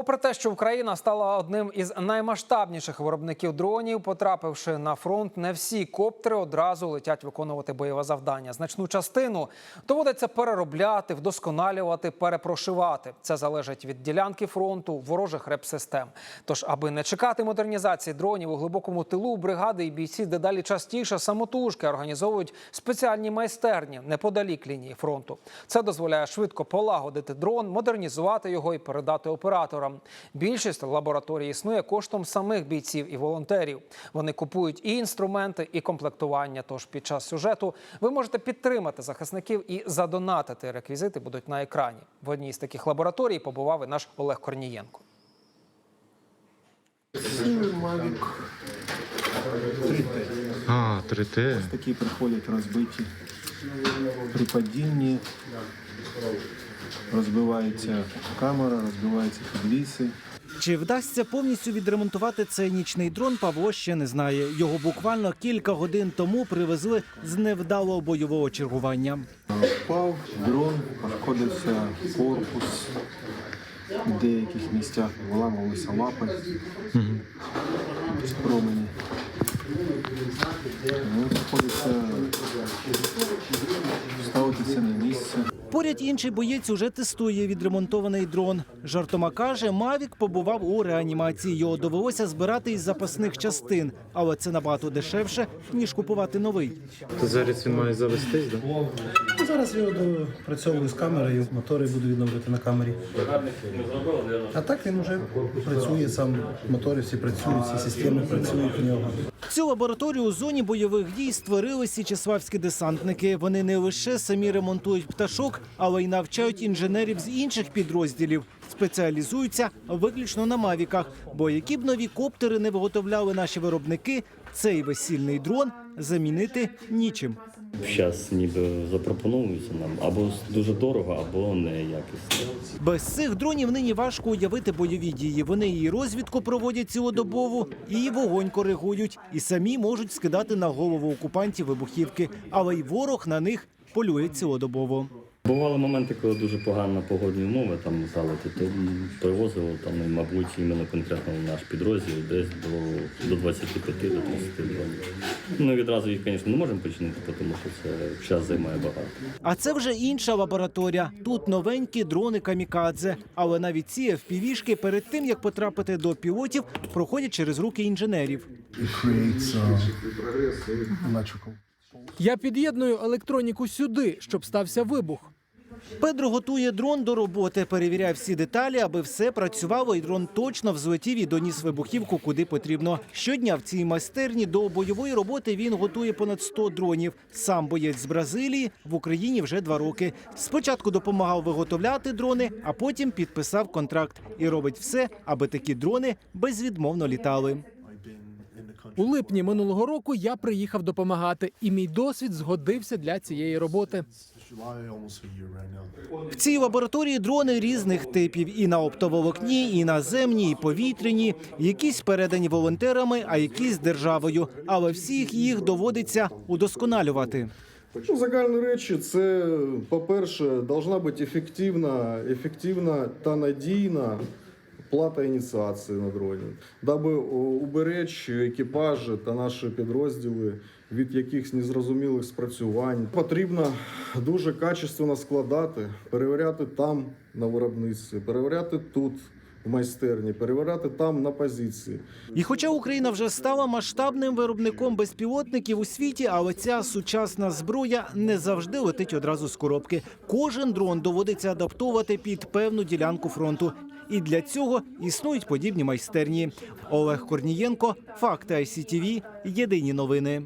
Попри те, що Україна стала одним із наймасштабніших виробників дронів, потрапивши на фронт, не всі коптери одразу летять виконувати бойове завдання. Значну частину доводиться переробляти, вдосконалювати, перепрошивати. Це залежить від ділянки фронту, ворожих реп-систем. Тож, аби не чекати модернізації дронів у глибокому тилу, бригади і бійці дедалі частіше самотужки організовують спеціальні майстерні неподалік лінії фронту. Це дозволяє швидко полагодити дрон, модернізувати його і передати операторам. Більшість лабораторій існує коштом самих бійців і волонтерів. Вони купують і інструменти, і комплектування. Тож під час сюжету ви можете підтримати захисників і задонатити. Реквізити будуть на екрані. В одній з таких лабораторій побував і наш Олег Корнієнко. Mavic 3T. А, 3T. Такі приходять розбиті при падінні. Розбивається камера, розбиваються підвіси. Чи вдасться повністю відремонтувати цей нічний дрон, Павло ще не знає. Його буквально кілька годин тому привезли з невдалого бойового чергування. Впав дрон, пошкодився корпус. В деяких місцях виламувалися лапи з промені. Ну, Приходиться ставити це на місце. Поряд інший боєць уже тестує відремонтований дрон. Жартома каже, Мавік побував у реанімації. Його довелося збирати із запасних частин, але це набагато дешевше ніж купувати новий. То зараз він має завестись, да? Ну, Зараз я працюю з камерою, мотори буду відновлювати на камері. А так він вже працює, сам мотори всі працюють, всі системи працюють в нього. Цю лабораторію у зоні бойових дій створили січеславські десантники. Вони не лише самі ремонтують пташок, але й навчають інженерів з інших підрозділів. Спеціалізуються виключно на мавіках. Бо які б нові коптери не виготовляли наші виробники, цей весільний дрон замінити нічим. Зараз ніби запропонуються нам або дуже дорого, або неякісно. Без цих дронів нині важко уявити бойові дії. Вони і розвідку проводять цілодобово, і вогонь коригують, і самі можуть скидати на голову окупантів вибухівки, але й ворог на них полює цілодобово. Бували моменти, коли дуже погано погодні умови там залити, то привозило там, мабуть, іменно конкретно в наш підрозділ десь до, до 25 до 30 дронів. Ну відразу їх, звісно, не можемо починити, тому що це час займає багато. А це вже інша лабораторія. Тут новенькі дрони камікадзе. Але навіть ці FPV-шки перед тим як потрапити до пілотів, проходять через руки інженерів. Я під'єдную електроніку сюди, щоб стався вибух. Педро готує дрон до роботи, перевіряє всі деталі, аби все працювало, і дрон точно взлетів і доніс вибухівку куди потрібно. Щодня в цій майстерні до бойової роботи він готує понад 100 дронів. Сам боєць з Бразилії в Україні вже два роки. Спочатку допомагав виготовляти дрони, а потім підписав контракт і робить все, аби такі дрони безвідмовно літали. У липні минулого року я приїхав допомагати, і мій досвід згодився для цієї роботи. В цій лабораторії дрони різних типів і на оптоволокні, і наземні, і повітряні. Якісь передані волонтерами, а якісь державою. Але всіх їх доводиться удосконалювати. Ну, загальні речі, це, по-перше, должна бути ефективна, ефективна та надійна плата ініціації на дроні, даби уберечь екіпажі та наші підрозділи від якихось незрозумілих спрацювань. Потрібно дуже качественно складати, перевіряти там на виробництві, перевіряти тут. В майстерні перевіряти там на позиції. І хоча Україна вже стала масштабним виробником безпілотників у світі, але ця сучасна зброя не завжди летить одразу з коробки. Кожен дрон доводиться адаптовувати під певну ділянку фронту. І для цього існують подібні майстерні. Олег Корнієнко, факти ICTV, єдині новини.